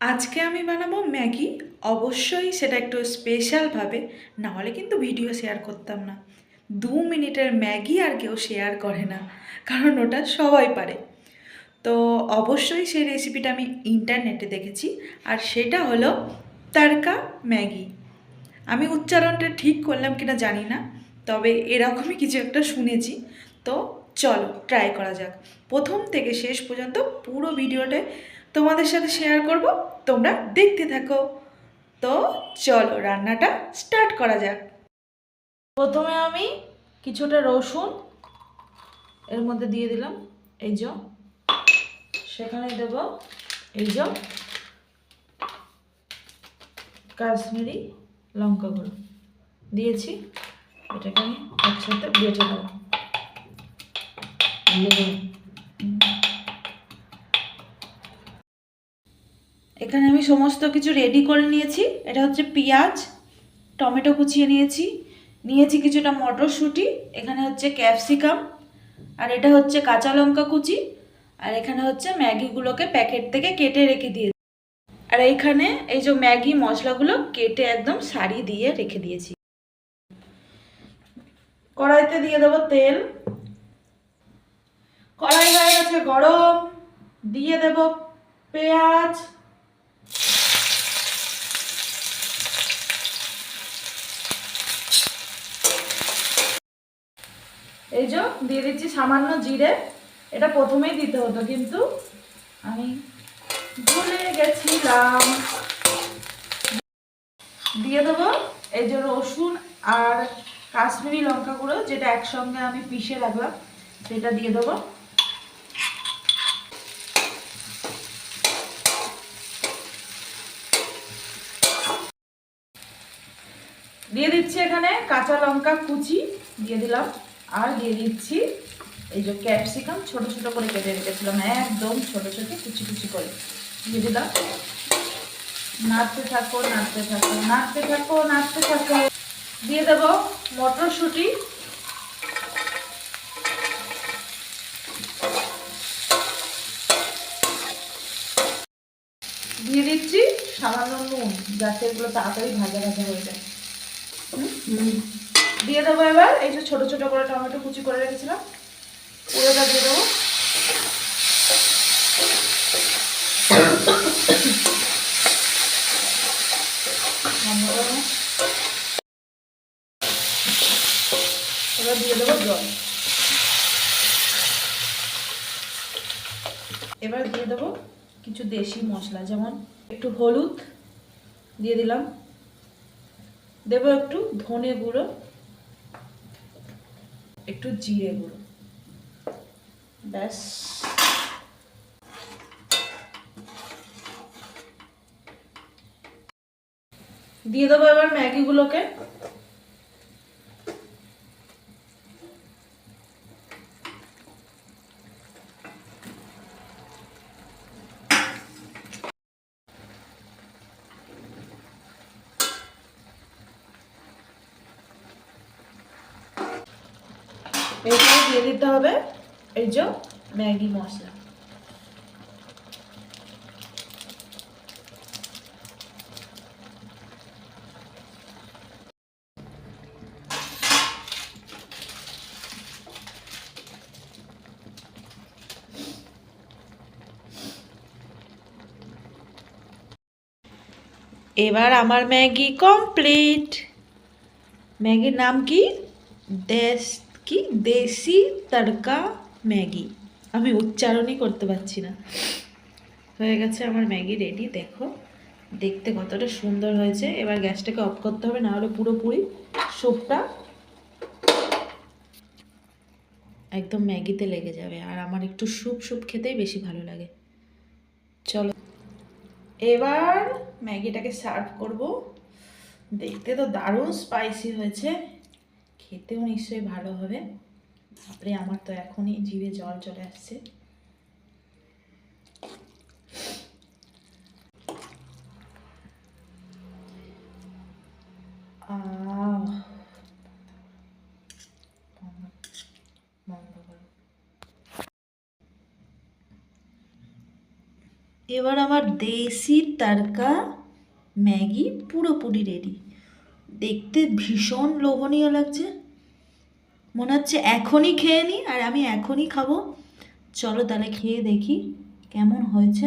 আজকে আমি বানাবো ম্যাগি। অবশ্যই সেটা একটু স্পেশালভাবে না হলে কিন্তু ভিডিও শেয়ার করতাম না। দু মিনিটের ম্যাগি আর কেউ শেয়ার করে না, কারণ ওটা সবাই পারে। তো অবশ্যই সেই রেসিপিটা আমি ইন্টারনেটে দেখেছি, আর সেটা হলো তারকা ম্যাগি। আমি উচ্চারণটা ঠিক করলাম কিনা জানি না, তবে এরকমই কিছু একটা শুনেছি। তো চলো ট্রাই করা যাক। প্রথম থেকে শেষ পর্যন্ত পুরো ভিডিওটা তোমাদের সাথে শেয়ার করব। তোমরা দেখতে থাকো। তো চলো রান্নাটা স্টার্ট করা যাক। প্রথমে আমি কিছুটা রসুন, এর মধ্যে দিয়ে দিলাম। এই যে, সেখানে দেব এই যে কাশ্মীরি লঙ্কা গুঁড়ো। দিয়েছি, এটাকে আমি একসাথে বেটে নেব। এখানে আমি সমস্ত কিছু রেডি করে নিয়েছি। এটা হচ্ছে পেঁয়াজ, টমেটো কুচিয়ে নিয়েছি। নিয়েছি কিছুটা মটরশুঁটি, এখানে হচ্ছে ক্যাপসিকাম আর এটা হচ্ছে কাঁচা লঙ্কা কুচি, আর এখানে হচ্ছে ম্যাগিগুলোকে প্যাকেট থেকে কেটে রেখে দিয়ে আর এইখানে এই যে ম্যাগি মশলাগুলো কেটে একদম সারি দিয়ে রেখে দিয়েছি। কড়াইতে দিয়ে দেবো তেল। কড়াই হয়ে গেছে গরম। দিয়ে দেব পেঁয়াজ এই যে দিয়ে দিচ্ছি সামান্য জিরে। এটা প্রথমেই দিতে হতো, কিন্তু আমি ভুলে গেছিলাম। দিয়ে দেবো এই যে রসুন আর কাশ্মীরি লঙ্কা গুঁড়ো, যেটা একসঙ্গে আমি পিষে রাখলাম, সেটা দিয়ে দেবো। দিয়ে দিচ্ছি এখানে কাঁচা লঙ্কা কুচি, দিয়ে দিলাম। আর দিয়ে দিচ্ছি এই যে ক্যাপসিকাম ছোট ছোট করে কেটে রেখেছিলাম, একদম ছোট ছোট, কুচি কুচি করে। দিয়ে দিলাম নাড়তে থাকো নাড়তে থাকো নাড়তে থাকো নাড়তে থাকো। দিয়ে দেব মটরশুঁটি। দিয়ে দিচ্ছি সামান্য নুন, যাতে এগুলো তাড়াতাড়ি ভাজা ভাজা হয়ে যায়। দিয়ে দেবো এবার, এই যে ছোটো ছোট করে টমেটো কুচি করে রেখেছিলাম, পুরোটা দিয়ে দেবো। এবার দিয়ে দেবো এবার দিয়ে দেবো কিছু দেশি মশলা, যেমন একটু হলুদ দিয়ে দিলাম। দেবো একটু ধনে গুঁড়ো। একটু জিরে গুঁড়ো। ব্যাস। দিয়ে দেবো এবার ম্যাগিগুলোকে। এখানে দিয়ে দিতে হবে এই যে ম্যাগি মশলা। এবার আমার ম্যাগি কমপ্লিট। ম্যাগির নাম কি? দেশ কি? দেশি তড়কা ম্যাগি। আমি উচ্চারণই করতে পারছি না। হয়ে গেছে আমার ম্যাগি রেডি দেখো। দেখতে কতটা সুন্দর হয়েছে। এবার গ্যাসটাকে অফ করতে হবে, না হলে পুরোপুরি স্যুপটা একদম ম্যাগিতে লেগে যাবে। আর আমার একটু স্যুপ স্যুপ খেতেই বেশি ভালো লাগে। চলো। এবার ম্যাগিটাকে সার্ভ করব। দেখতে তো দারুণ স্পাইসি হয়েছে। খেতেও নিশ্চয়ই ভালো হবে। তারপরে আমার তো এখনই জিভে জল চলে আসছে। এবার আমার দেশি তারকা ম্যাগি পুরোপুরি রেডি দেখতে ভীষণ লোভনীয় লাগছে। মনে হচ্ছে এখনই খেয়ে নিই আর আমি এখনই খাব। চলো তাহলে খেয়ে দেখি কেমন হয়েছে।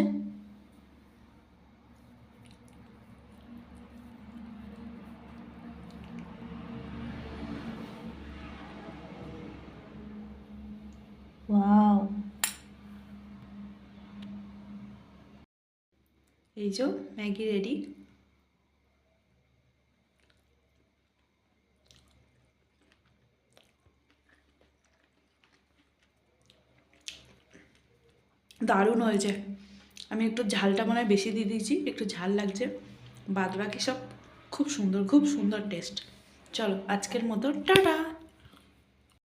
ওয়াও। এই যে ম্যাগি রেডি। দারুণ হয়েছে। আমি একটু ঝালটা মনে হয় বেশি দিয়ে দিয়েছি, একটু ঝাল লাগছে। বাদ বাকি সব খুব সুন্দর খুব সুন্দর টেস্ট চলো, আজকের মতো, টাটা!